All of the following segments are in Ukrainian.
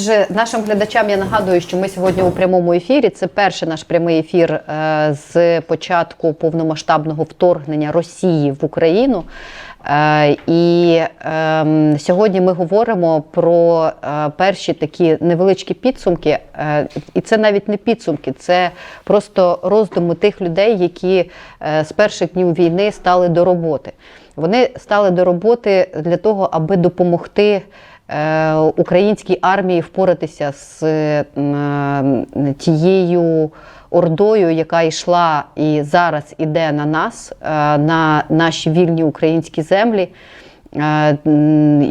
Отже, нашим глядачам я нагадую, що ми сьогодні у прямому ефірі. Це перший наш прямий ефір е, з початку повномасштабного вторгнення Росії в Україну. Е, І ем, сьогодні ми говоримо про е, перші такі невеличкі підсумки. І це навіть не підсумки, це просто роздуми тих людей, які з перших днів війни стали до роботи. Вони стали до роботи для того, аби допомогти українській армії впоратися з е, тією ордою, яка йшла і зараз іде на нас, е, на наші вільні українські землі. Е,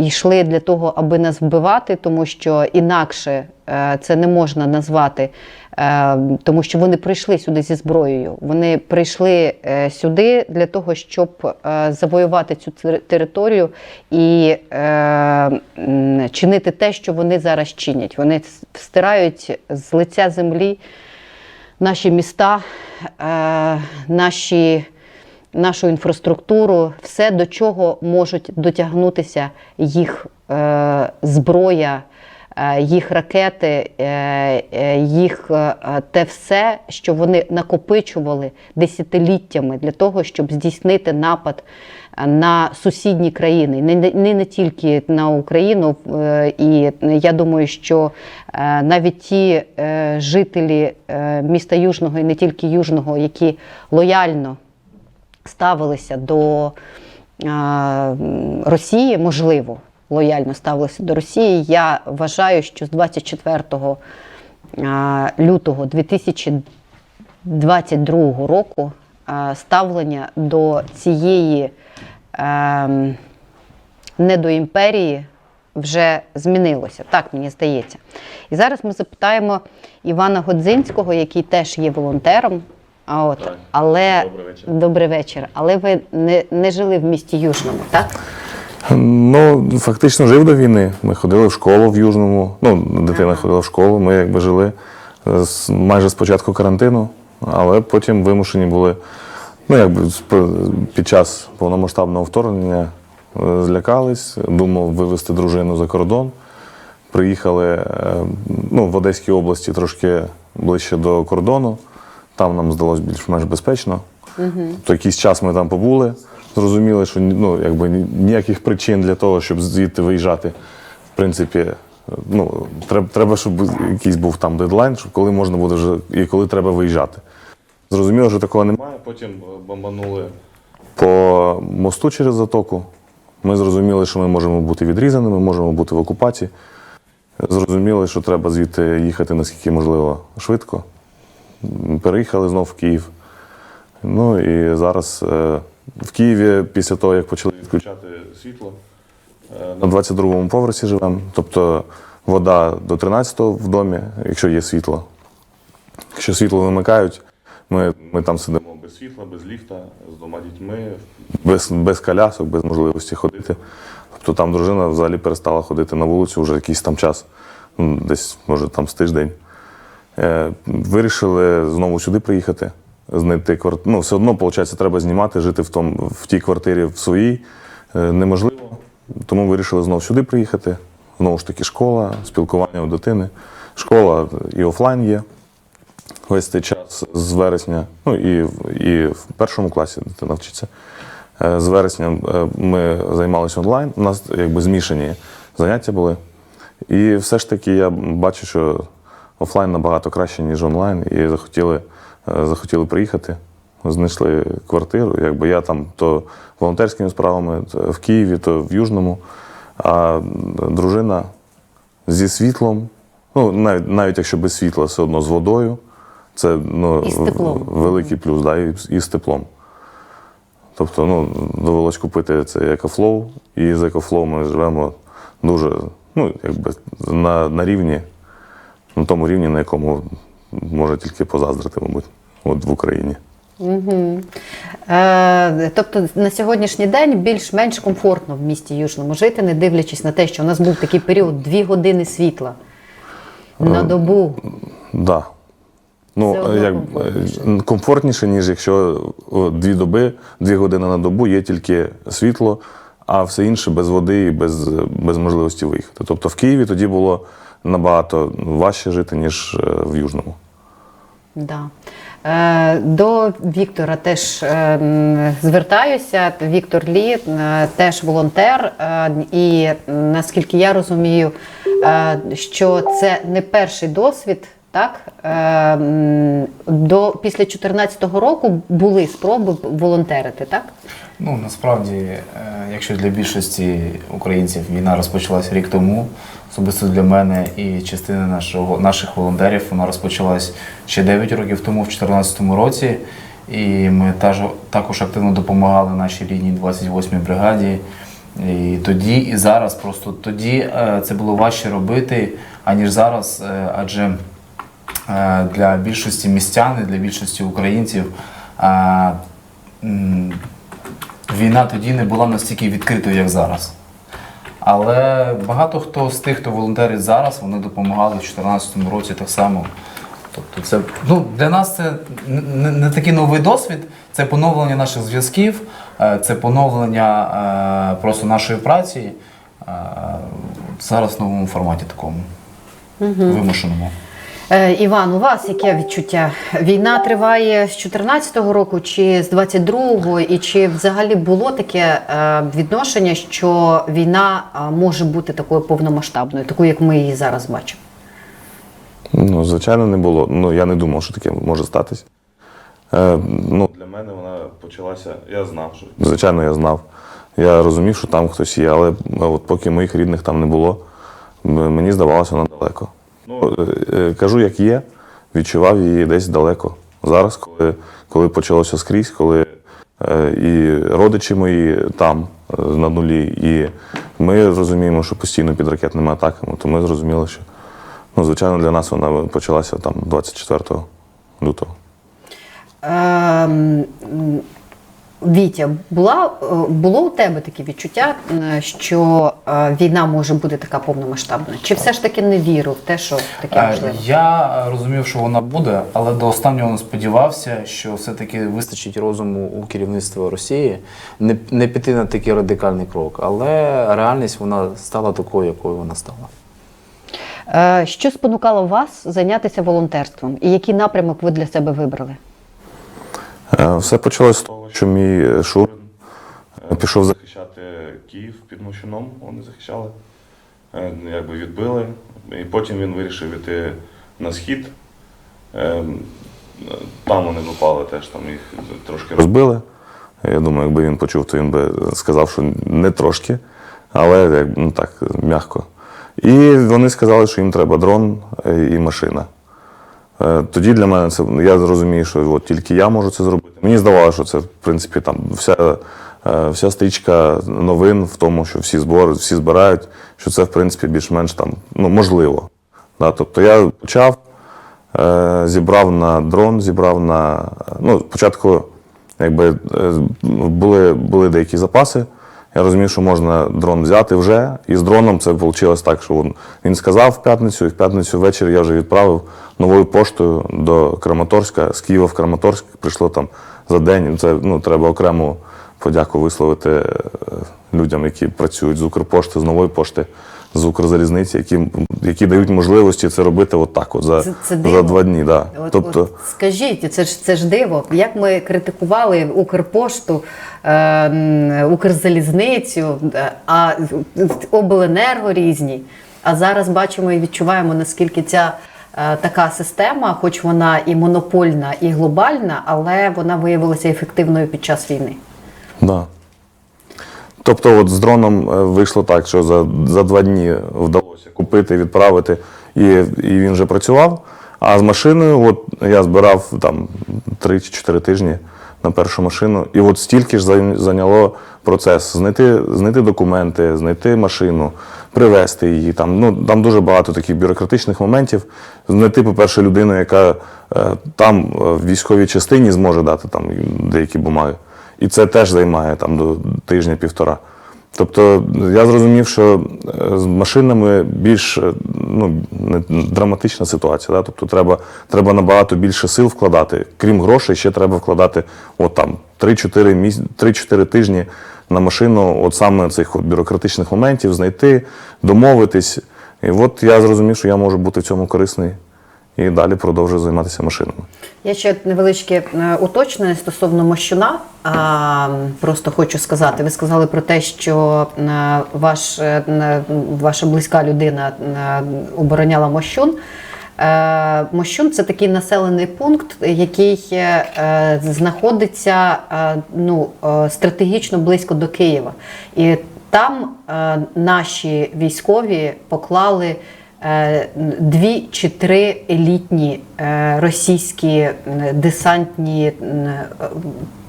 Йшли для того, аби нас вбивати, тому що інакше е, це не можна назвати, е, тому що вони прийшли сюди зі зброєю. Вони прийшли сюди для того, щоб завоювати цю територію і чинити те, що вони зараз чинять. Вони стирають з лиця землі наші міста, наші, нашу інфраструктуру, все, до чого можуть дотягнутися їх е, зброя, е, їх ракети, е, їх те все, що вони накопичували десятиліттями для того, щоб здійснити напад на сусідні країни, не, не, не тільки на Україну. І я думаю, що навіть ті жителі міста Южного і не тільки Южного, які лояльно ставилися до Росії, можливо, лояльно ставилися до Росії. Я вважаю, що з 24 е, лютого 2022 року ставлення до цієї е, недоімперії вже змінилося. Так мені здається. І зараз ми запитаємо Івана Годзинського, який теж є волонтером. А от, Так. але Добрий вечір. добрий вечір. Але ви не, не жили в місті Южному, так? Ну, фактично жив до війни. Ми ходили в школу в Южному. Ну, дитина ходила в школу, ми якби жили з- майже з початку карантину, але потім вимушені були, ну, якби під час повномасштабного вторгнення е, злякались, думав вивезти дружину за кордон. Приїхали е, ну, в Одеській області трошки ближче до кордону. Там нам здалося більш-менш безпечно. Тобто якийсь час ми там побули, зрозуміли, що ну, якби ніяких причин для того, щоб звідти виїжджати, в принципі, е, ну, треба, треба, щоб якийсь був там дедлайн, щоб коли можна буде вже і коли треба виїжджати. Зрозуміло, що такого немає. Потім е, бомбанули по мосту через затоку. Ми зрозуміли, що ми можемо бути відрізаними, можемо бути в окупації. Зрозуміли, що треба звідти їхати наскільки можливо швидко. Переїхали знов в Київ. Ну і зараз е, в Києві, після того, як почали відключати світло, е, на 22-му поверсі живемо. Тобто вода до 13-го в домі, якщо є світло. Якщо світло вимикають, ми, ми там сидимо без світла, без ліфта, з двома дітьми, без, без колясок, без можливості ходити. Тобто там дружина взагалі перестала ходити на вулицю вже якийсь там час, ну, десь, може, там з тиждень. Е, Вирішили знову сюди приїхати, знайти квартиру. Ну, все одно, виходить, треба знімати, жити в, том, в тій квартирі в своїй е, неможливо. Тому вирішили знову сюди приїхати. Знову ж таки, школа, спілкування у дитини. Школа і офлайн є. Весь цей час з вересня, ну і, і в першому класі дитина вчиться. Е, З вересня ми займалися онлайн. У нас якби змішані заняття були. І все ж таки я бачу, що офлайн набагато краще, ніж онлайн, і захотіли, е, захотіли приїхати. Знайшли квартиру. Якби я там то волонтерськими справами то в Києві, то в Южному. А дружина зі світлом, ну навіть, навіть якщо без світла, все одно з водою. Це ну, І з теплом. великий плюс, да, і, і з теплом. Тобто, ну, довелось купити цей екофлоу, і з екофлоу ми живемо дуже, ну, якби на, на рівні, на тому рівні, на якому може тільки позаздрити, мабуть, от в Україні. Е, тобто на сьогоднішній день більш-менш комфортно в місті Южному жити, не дивлячись на те, що у нас був такий період дві години світла на добу. Да. Ну, як, комфортніше. е, комфортніше, ніж якщо дві доби, дві години на добу є тільки світло, а все інше без води і без, без можливості виїхати. Тобто в Києві тоді було набагато важче жити, ніж е, в Южному. Да. Е, До Віктора теж е, звертаюся. Віктор Лі е, теж волонтер, і наскільки я розумію, що це не перший досвід. Так до після 2014 року були спроби волонтерити, так? Ну насправді, якщо для більшості українців війна розпочалась рік тому, особисто для мене і частини нашого наших волонтерів вона розпочалась ще 9 років тому, в 2014 році. І ми також активно допомагали нашій рідній 28-й бригаді. І тоді, і зараз, просто тоді е, це було важче робити, аніж зараз, е, адже е, для більшості містян, і для більшості українців. війна тоді не була настільки відкритою, як зараз. Але багато хто з тих, хто волонтерить зараз, вони допомагали в 2014 році так само. Тобто це ну, для нас це не, не- такий новий досвід, це поновлення наших зв'язків, е, це поновлення е, просто нашої праці е, зараз в новому форматі такому, вимушеному. Е, Іван, у вас яке відчуття? Війна триває з 14-го року чи з 22-го? І чи взагалі було таке е, відношення, що війна е, може бути такою повномасштабною, такою, як ми її зараз бачимо? Ну, звичайно, не було. Ну, я не думав, що таке може статись. Е, ну, для мене вона почалася. Я знав, що. Звичайно, я знав. Я розумів, що там хтось є, але от поки моїх рідних там не було, мені здавалося вона далеко. Ну, е, е, кажу, як є, відчував її десь далеко. Зараз, коли, коли почалося скрізь, коли е, і родичі мої там е, на нулі, і ми розуміємо, що постійно під ракетними атаками, то ми зрозуміли, що ну, звичайно для нас вона почалася там 24 лютого. Вітя, була, е, було у тебе таке відчуття, е, що е, війна може бути така повномасштабна? Чи все ж таки не вірив в те, що таке можливо? Я розумів, що вона буде, але до останнього не сподівався, що все-таки вистачить розуму у керівництва Росії не, не піти на такий радикальний крок. Але реальність вона стала такою, якою вона стала. Що спонукало вас зайнятися волонтерством? І який напрямок ви для себе вибрали? Е, Все почалося з того, що мій е, Шурин е, пішов захищати Київ під Мощуном, вони захищали, Е, якби відбили. І потім він вирішив іти на схід. Там вони попали теж, там їх трошки розбили. Я думаю, якби він почув, то він би сказав, що не трошки, але ну, так, м'яко. І вони сказали, що їм треба дрон і машина. Е, Тоді для мене це я зрозумію, що от тільки я можу це зробити. Мені здавалося, що це в принципі там вся, е, вся стрічка новин в тому, що всі збори, всі збирають, що це в принципі більш-менш там ну, можливо. Да, тобто я почав, е, зібрав на дрон, зібрав на. Ну, спочатку якби, були, були деякі запаси. Я розумів, що можна дрон взяти вже. І з дроном це вийшло так, що він, сказав в п'ятницю, і в п'ятницю ввечері я вже відправив новою поштою до Краматорська. З Києва в Краматорськ прийшло там за день. Це ну, треба окрему подяку висловити е, людям, які працюють з Укрпошти, з нової пошти, з Укрзалізниці, які, які дають можливості це робити отак, от за, Це- це за два дні. Да. От, тобто, от скажіть, це ж це ж диво. Як ми критикували Укрпошту, е, Укрзалізницю, а обленерго різні. А зараз бачимо і відчуваємо, наскільки ця е, така система, хоч вона і монопольна, і глобальна, але вона виявилася ефективною під час війни. Да. Тобто, от з дроном е, вийшло так, що за, за два дні вдалося купити, відправити, і, і він вже працював. А з машиною, от я збирав там 3-4 тижні на першу машину, і от стільки ж зайняло процес знайти, знайти документи, знайти машину, привезти її. Там, ну, там дуже багато таких бюрократичних моментів. Знайти, по-перше, людину, яка е, там е, в військовій частині зможе дати там деякі бумаги. І це теж займає там до тижня-півтора. Тобто я зрозумів, що е, з машинами більш е, ну, драматична ситуація. Да? Тобто треба, треба набагато більше сил вкладати. Крім грошей, ще треба вкладати от там 3-4 міс... 3-4 тижні на машину, от саме цих от бюрократичних моментів, знайти, домовитись. І от я зрозумів, що я можу бути в цьому корисний і далі продовжую займатися машинами. Я ще невеличке е, уточнення стосовно мощуна. Просто хочу сказати. Ви сказали про те, що е, ваш, е, ваша близька людина обороняла мощун. Мощун це такий населений пункт, який знаходиться ну, стратегічно близько до Києва. І там наші військові поклали дві чи три елітні е, російські е, десантні е,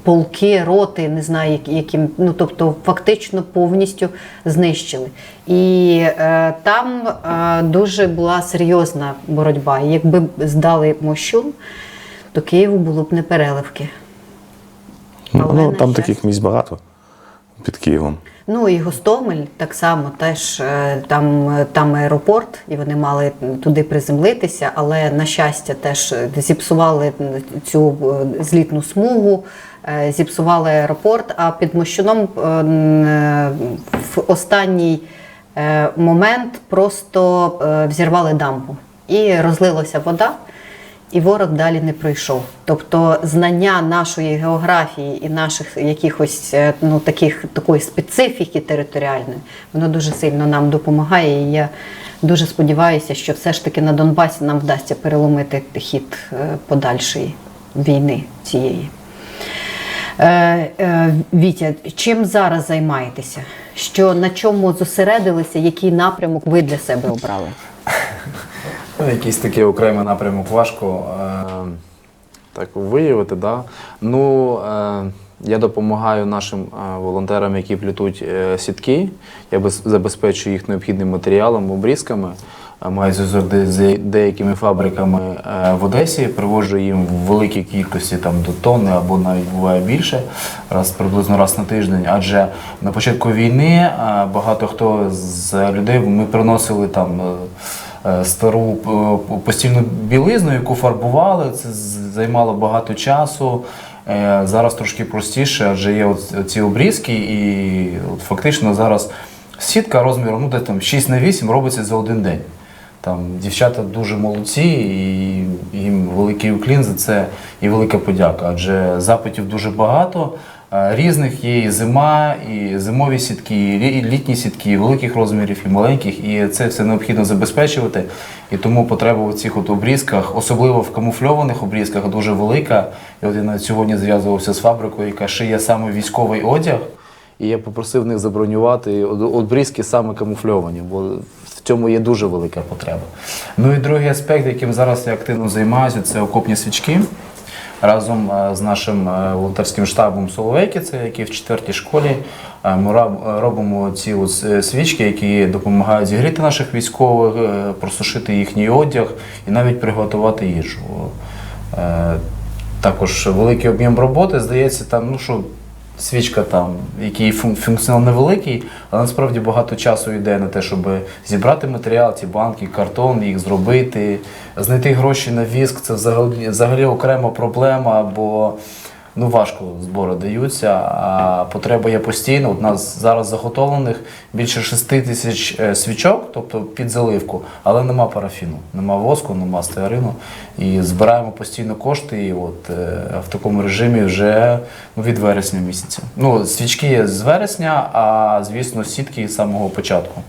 полки, роти, не знаю, яким, ну тобто фактично повністю знищили. І е, там е, дуже була серйозна боротьба. І якби здали Мощун, то Києву було б не переливки. Ну, Але, ну, там щастя- таких місць багато під Києвом. Ну і Гостомель так само теж е, там, е, там аеропорт, і вони мали туди приземлитися, але на щастя теж е, зіпсували цю злітну смугу, зіпсували аеропорт. А під Мощуном в останній момент просто взірвали дамбу і розлилася вода. І ворог далі не пройшов. Тобто знання нашої географії і наших якихось е, ну таких такої специфіки територіальної, воно дуже сильно нам допомагає. І я дуже сподіваюся, що все ж таки на Донбасі нам вдасться переломити хід е, подальшої війни цієї. Е, Вітя, чим зараз займаєтеся? Що на чому зосередилися? Який напрямок ви для себе обрали? Ну, якийсь такий окремий напрямок важко е, так виявити. Да? Ну, е, я допомагаю нашим е, волонтерам, які плетуть е, сітки. Я забезпечую їх необхідним матеріалом, обрізками. Е, Маю зв'язок з деякими фабриками в Одесі, приводжу їм в великій кількості там, до тонни або навіть буває більше, раз приблизно раз на тиждень. Адже на початку війни багато хто з людей ми приносили там. Е, стару е, постільну білизну, яку фарбували. Це займало багато часу. Е, Зараз трошки простіше, адже є ці обрізки, і от фактично зараз сітка розміром ну, де там 6 на 8 робиться за один день. Там дівчата дуже молодці, і їм великий уклін за це і велика подяка. Адже запитів дуже багато. Е, Різних є і зима, і зимові сітки, і літні сітки, і великих розмірів, і маленьких, і це все необхідно забезпечувати. І тому потреба в цих от обрізках, особливо в камуфльованих обрізках, дуже велика. І от я навіть сьогодні зв'язувався з фабрикою, яка шиє саме військовий одяг. І я попросив них забронювати обрізки саме камуфльовані, бо в цьому є дуже велика потреба. Ну і другий аспект, яким зараз я активно займаюся, це окопні свічки. Разом е, з нашим е, волонтерським штабом Соловейки, це який в четвертій школі, е, ми робимо ці свічки, які допомагають зігріти наших військових, просушити їхній одяг і навіть приготувати їжу. Також великий об'єм роботи, здається, там, ну що свічка там, який фун- функціонал невеликий, але насправді багато часу йде на те, щоб зібрати матеріал, ці банки, картон, їх зробити, знайти гроші на віск. Це взагалі, взагалі окрема проблема, бо ну, важко збори даються, а потреба є постійно. У нас зараз заготовлених більше 6 тисяч е, свічок, тобто під заливку, але нема парафіну, нема воску, нема стеарину. І збираємо постійно кошти. І от е, в такому режимі вже ну, від вересня місяця. Ну, свічки є з вересня, а звісно, сітки з самого початку.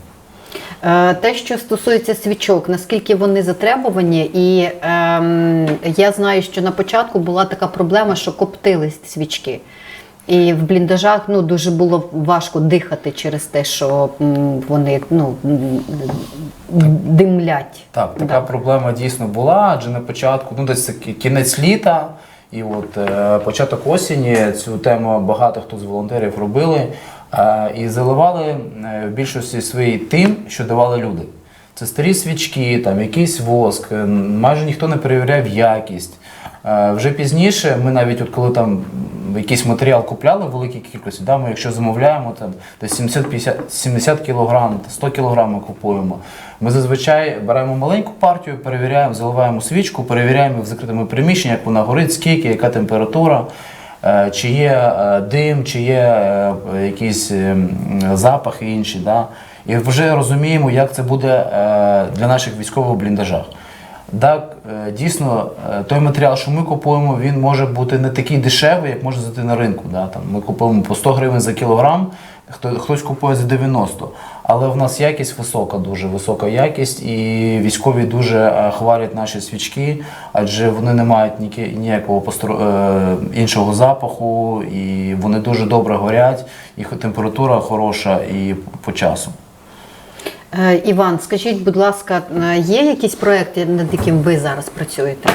Е, Те, що стосується свічок, наскільки вони затребувані, і ем, я знаю, що на початку була така проблема, що коптились свічки. І в бліндажах ну, дуже було важко дихати через те, що вони ну, димлять. Так, така проблема дійсно була, адже на початку, ну десь кінець літа, і от е, початок осені цю тему багато хто з волонтерів робили і заливали е, в більшості своїй тим, що давали люди. Це старі свічки, там якийсь воск, е, майже ніхто не перевіряв якість. Вже пізніше ми навіть, от коли там якийсь матеріал купляли в великій кількості, да, ми якщо замовляємо там десь 70-50 70 кг, 100 кг купуємо. Ми зазвичай беремо маленьку партію, перевіряємо, заливаємо свічку, перевіряємо в закритому приміщенні, як вона горить, скільки, яка температура, чи є е, дим, чи є е, якісь е, запахи інші. Да? І вже розуміємо, як це буде е, для наших військових бліндажах. Так, е, дійсно, е, той матеріал, що ми купуємо, він може бути не такий дешевий, як може зайти на ринку. Да? Там, ми купуємо по 100 гривень за кілограм, хто, хтось купує за 90. Але в нас якість висока, дуже висока якість, і військові дуже е, хвалять наші свічки, адже вони не мають ніякого постро- е, іншого запаху, і вони дуже добре горять, їх температура хороша і по часу. Е, Іван, скажіть, будь ласка, є якісь проекти, над яким ви зараз працюєте?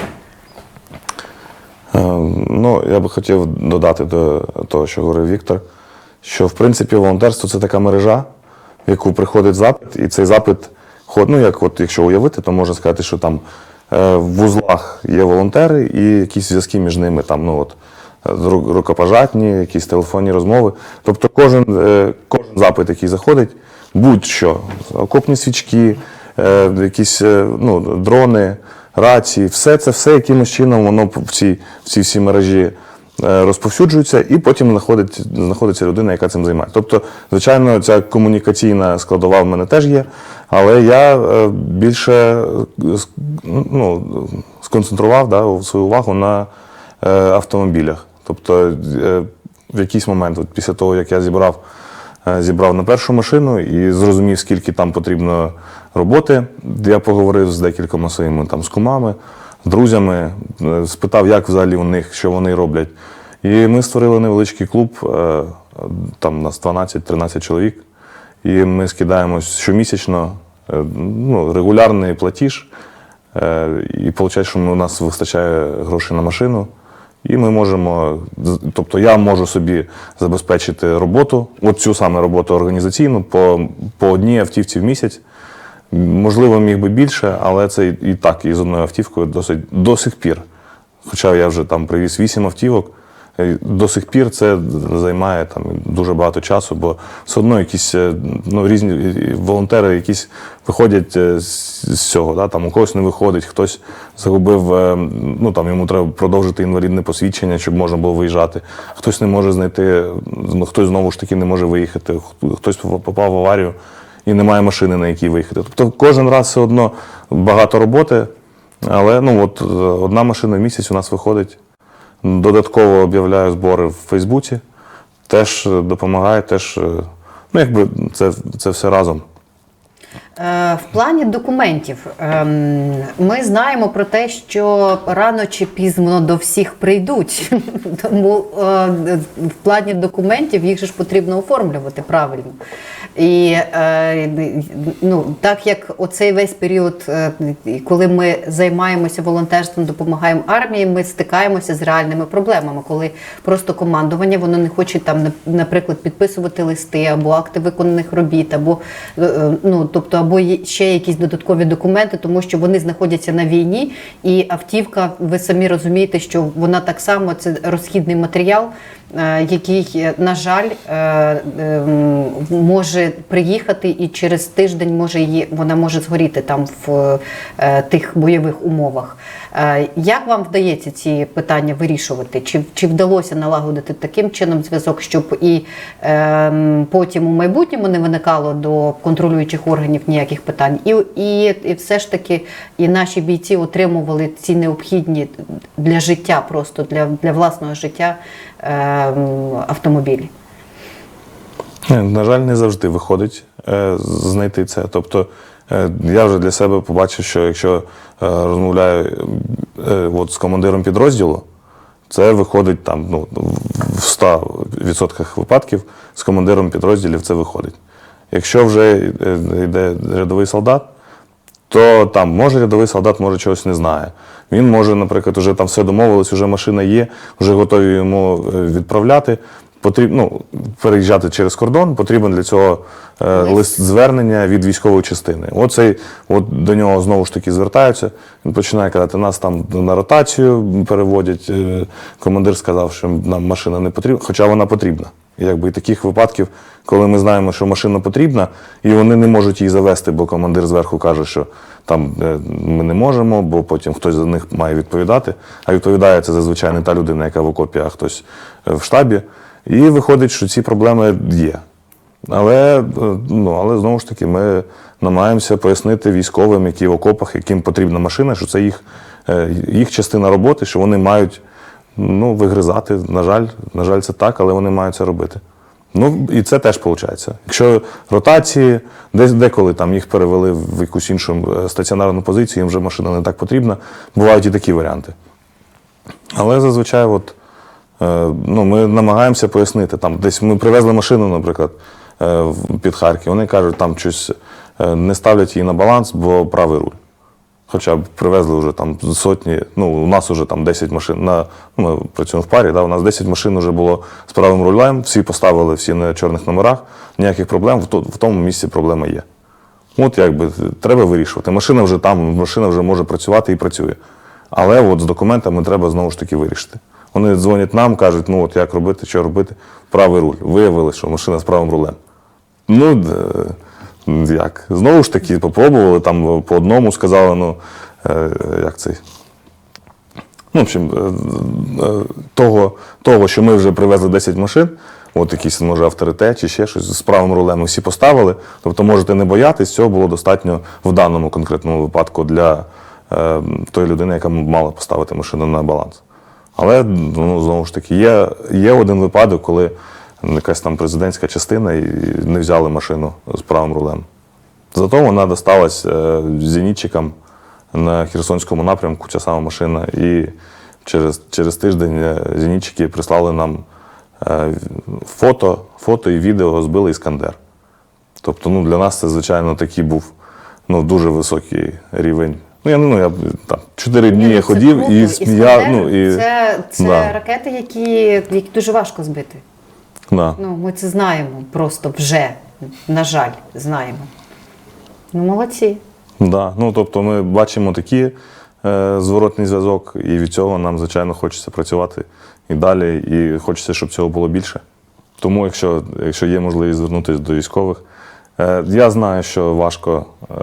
Ну, я би хотів додати до того, що говорив Віктор, що в принципі волонтерство це така мережа, яку приходить запит, і цей запит, ну як от якщо уявити, то можна сказати, що там е, в вузлах є волонтери і якісь зв'язки між ними, там, ну от. е, Рукопожатні, якісь телефонні розмови. Тобто кожен, е, кожен запит, який заходить, будь-що, окопні свічки, якісь ну, дрони, рації, все це все якимось чином воно в цій, в цій всій мережі е, розповсюджується, і потім знаходить, знаходиться людина, яка цим займається. Тобто, звичайно, ця комунікаційна складова в мене теж є, але я е, більше е, ну, сконцентрував да, свою увагу на автомобілях. Тобто, в якийсь момент, от після того, як я зібрав зібрав на першу машину і зрозумів, скільки там потрібно роботи. Я поговорив з декількома своїми там з кумами, з друзями, е, спитав, як взагалі у них, що вони роблять. І ми створили невеличкий клуб, е, там нас 12-13 чоловік. І ми скидаємось щомісячно, е, ну, регулярний платіж. І виходить, що у нас вистачає грошей на машину. І ми можемо, тобто я можу собі забезпечити роботу, от цю саме роботу організаційну по, по одній автівці в місяць. Можливо, міг би більше, але це і, так, і з одною автівкою досить до сих пір. Хоча я вже там привіз вісім автівок, е, до сих пір це займає там дуже багато часу, бо все одно якісь е, ну, різні е, волонтери якісь виходять з цього. Да? Там у когось не виходить, хтось загубив, ну там йому треба продовжити інвалідне посвідчення, щоб можна було виїжджати. Хтось не може знайти, ну, хтось знову ж таки не може виїхати, хтось попав в аварію і немає машини, на якій виїхати. Тобто кожен раз все одно багато роботи. Але ну от е, одна машина в місяць у нас виходить. Додатково об'являю збори в Фейсбуці. Теж е, допомагає, теж, е, ну якби це, це все разом. В плані документів ем, ми знаємо про те, що рано чи пізно до всіх прийдуть. Тому в плані документів їх ж потрібно оформлювати правильно. І е, ну, так як оцей весь період, е, коли ми займаємося волонтерством, допомагаємо армії, ми стикаємося з реальними проблемами, коли просто командування воно не хоче там, наприклад, підписувати листи або акти виконаних робіт, або е, ну тобто, або ще якісь додаткові документи, тому що вони знаходяться на війні, і автівка, ви самі розумієте, що вона так само це розхідний матеріал, який, на жаль, е, е, м, приїхати і через тиждень може її вона може згоріти там в е, тих бойових умовах. Е, Як вам вдається ці питання вирішувати? Чи, чи вдалося налагодити таким чином зв'язок, щоб і е, потім у майбутньому не виникало до контролюючих органів ніяких питань, і, і, і все ж таки і наші бійці отримували ці необхідні для життя, просто для, для власного життя е, автомобілі? На жаль, не завжди виходить е, знайти це. Тобто е, я вже для себе побачив, що якщо е, розмовляю от з командиром підрозділу, це виходить там ну, в 100% випадків з командиром підрозділів це виходить. Якщо вже йде рядовий солдат, то там може рядовий солдат може чогось не знає. Він може, наприклад, вже там все домовилось, вже машина є, вже готові йому відправляти. Потрібно ну, переїжджати через кордон, потрібен для цього е, лист звернення від військової частини. Оцей, от до нього знову ж таки звертаються. Він починає казати, нас там на ротацію переводять. Е, Командир сказав, що нам машина не потрібна, хоча вона потрібна. І Якби і таких випадків, коли ми знаємо, що машина потрібна, і вони не можуть її завести, бо командир зверху каже, що там е, ми не можемо, бо потім хтось за них має відповідати. А відповідає це зазвичай не та людина, яка в окопі, а хтось е, в штабі. І виходить, що ці проблеми є. Але, е, ну, але знову ж таки, ми намагаємося пояснити військовим, які в окопах, яким потрібна машина, що це їх, е, їх частина роботи, що вони мають ну, вигризати. На жаль, на жаль, це так, але вони мають це робити. Ну і це теж виходить. Якщо ротації, десь деколи там їх перевели в якусь іншу е, стаціонарну позицію, їм вже машина не так потрібна. Бувають і такі варіанти. Але зазвичай, от, ну, ми намагаємося пояснити. Там, десь ми привезли машину, наприклад, е, під Харків. Вони кажуть, там щось е, не ставлять її на баланс, бо правий руль. Хоча б привезли вже там сотні, ну у нас вже там 10 машин. На, ну, ми працюємо в парі, да, у нас 10 машин вже було з правим рулем, всі поставили, всі на чорних номерах, ніяких проблем, в, то- в тому місці проблема є. От якби треба вирішувати. Машина вже там, машина вже може працювати і працює. Але от з документами треба знову ж таки вирішити. Вони дзвонять нам, кажуть, ну от як робити, що робити, правий руль. Виявили, що машина з правим рулем. Ну, як? Знову ж таки, попробували, там по одному сказали, ну, е, як цей. Ну, в общем, е, е, того, того, що ми вже привезли 10 машин, от якийсь, може, авторитет чи ще щось з правим рулем, всі поставили. Тобто можете не боятись, цього було достатньо в даному конкретному випадку для е, тої людини, яка мала поставити машину на баланс. Але ну, знову ж таки, є, є один випадок, коли якась там президентська частина і не взяли машину з правим рулем. Зато вона досталась е, зенітчикам на Херсонському напрямку, ця сама машина. І через, через тиждень е, зенітчики прислали нам е, фото, фото і відео збили Іскандер. Тобто, ну, для нас це, звичайно, такий був ну, дуже високий рівень. Ну, я не ну, я там чотири дні я Це ходив і сміяв. Ну, і, Це, це Да. ракети, які, які дуже важко збити. да. Ну, ми це знаємо просто вже, на жаль, знаємо. Ну, молодці. Да. Ну, тобто ми бачимо такий е, зворотний зв'язок, і від цього нам, звичайно, хочеться працювати і далі, і хочеться, щоб цього було більше. Тому, якщо, якщо є можливість звернутися до військових, е, я знаю, що важко, е,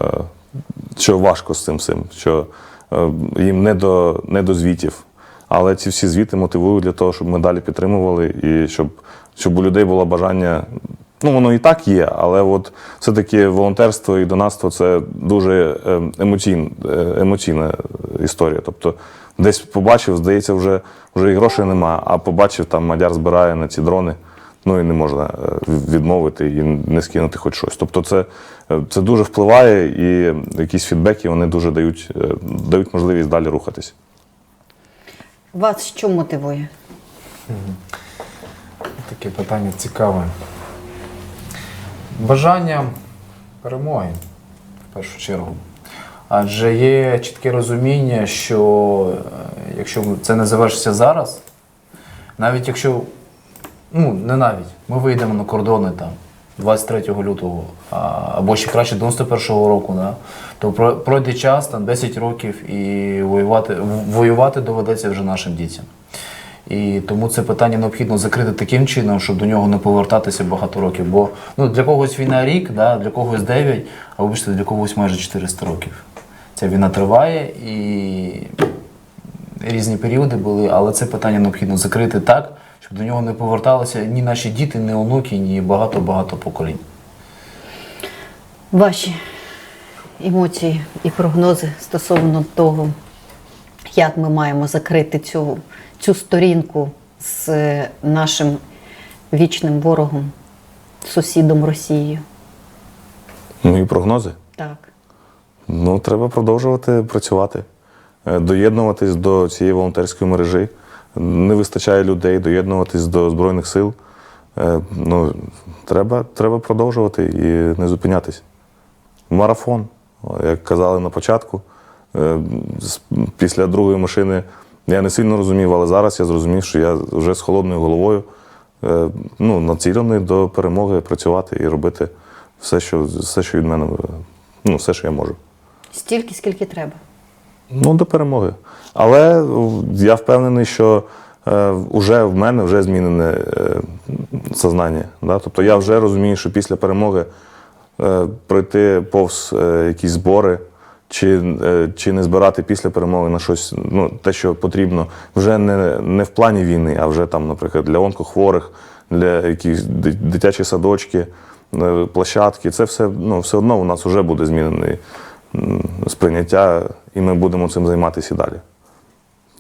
що важко з цим всім, що е, їм не до, не до звітів. Але ці всі звіти мотивують для того, щоб ми далі підтримували і щоб, щоб у людей було бажання. Ну, воно і так є, але от все-таки волонтерство і донатство це дуже е, емоційн, е, емоційна історія. Тобто десь побачив, здається, вже, вже і грошей нема, а побачив, там мадяр збирає на ці дрони, ну і не можна е, відмовити і не скинути хоч щось. Тобто це, е, це дуже впливає, і якісь фідбеки вони дуже дають, е, дають можливість далі рухатись. Вас що мотивує? Таке питання цікаве. Бажання перемоги в першу чергу. Адже є чітке розуміння, що якщо це не завершиться зараз, навіть якщо, ну не навіть, ми вийдемо на кордони там 23 лютого, або ще краще 91-го року, да, то про- пройде час, там 10 років, і воювати, воювати доведеться вже нашим дітям. І тому це питання необхідно закрити таким чином, щоб до нього не повертатися багато років. Бо ну, для когось війна рік, да, для когось 9, а вибачте, для когось майже 400 років. Ця війна триває і різні періоди були, але це питання необхідно закрити так, щоб до нього не поверталися ні наші діти, ні онуки, ні багато-багато поколінь. Ваші емоції і прогнози стосовно того, як ми маємо закрити цю, цю сторінку з е, нашим вічним ворогом, сусідом Росією. Мої прогнози. Так. Ну, треба продовжувати працювати, е, доєднуватись до цієї волонтерської мережі. Не вистачає людей, доєднуватись до Збройних сил. Е, Ну, треба, треба продовжувати і не зупинятись. Марафон, як казали на початку. Е, Після другої машини я не сильно розумів, але зараз я зрозумів, що я вже з холодною головою е, ну, націлений до перемоги працювати і робити все, що, все, що від мене, ну, все, що я можу. Стільки, скільки треба. Ну, до перемоги. Але я впевнений, що е, вже в мене вже змінене е, сознання. Да? Тобто я вже розумію, що після перемоги е, пройти повз е, якісь збори, чи, е, чи не збирати після перемоги на щось, ну, те, що потрібно, вже не, не в плані війни, а вже там, наприклад, для онкохворих, для якихось дитячі садочки, е, площадки, це все, ну, все одно у нас вже буде змінене м, сприйняття, і ми будемо цим займатися і далі.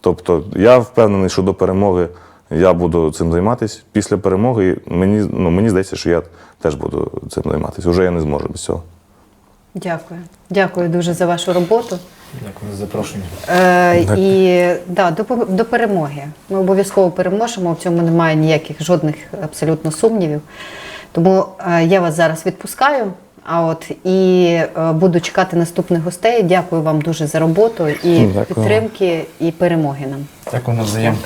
Тобто я впевнений, що до перемоги я буду цим займатися. Після перемоги мені, ну, мені здається, що я теж буду цим займатися. Уже я не зможу без цього. Дякую. Дякую дуже за вашу роботу. Дякую за запрошення. Е, і да, до, до перемоги. Ми обов'язково переможемо, в цьому немає ніяких жодних абсолютно сумнівів. Тому е, я вас зараз відпускаю. А от і е, буду чекати наступних гостей. Дякую вам дуже за роботу і Дякую. підтримки, і перемоги нам. Дякую навзаєм.